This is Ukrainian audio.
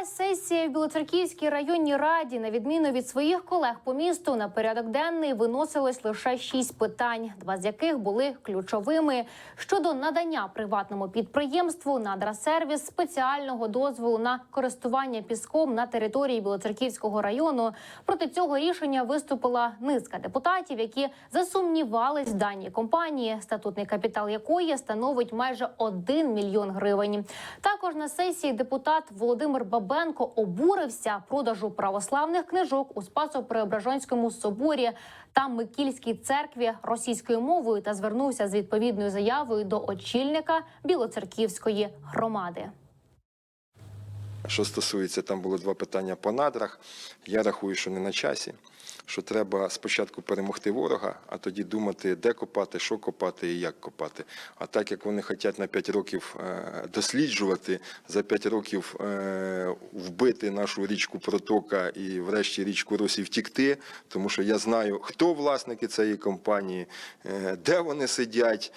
Розпочалась сесія в Білоцерківській районній раді. На відміну від своїх колег по місту, на порядок денний виносилось лише шість питань, два з яких були ключовими щодо надання приватному підприємству надрасервіс спеціального дозволу на користування піском на території Білоцерківського району. Проти цього рішення виступила низка депутатів, які засумнівались в даній компанії, статутний капітал якої становить майже 1 мільйон гривень. Також на сесії депутат Володимир Бабенко обурився продажу православних книжок у Спасо-Преображенському соборі та Микільській церкві російською мовою та звернувся з відповідною заявою до очільника Білоцерківської громади. Що стосується, там було два питання по надрах. Я рахую, що не на часі. Що треба спочатку перемогти ворога, а тоді думати, де копати, що копати і як копати. А так як вони хочуть на 5 років е, досліджувати, за 5 років е, вбити нашу річку Протока і врешті річку Росі втікти, тому що я знаю, хто власники цієї компанії, е, де вони сидять.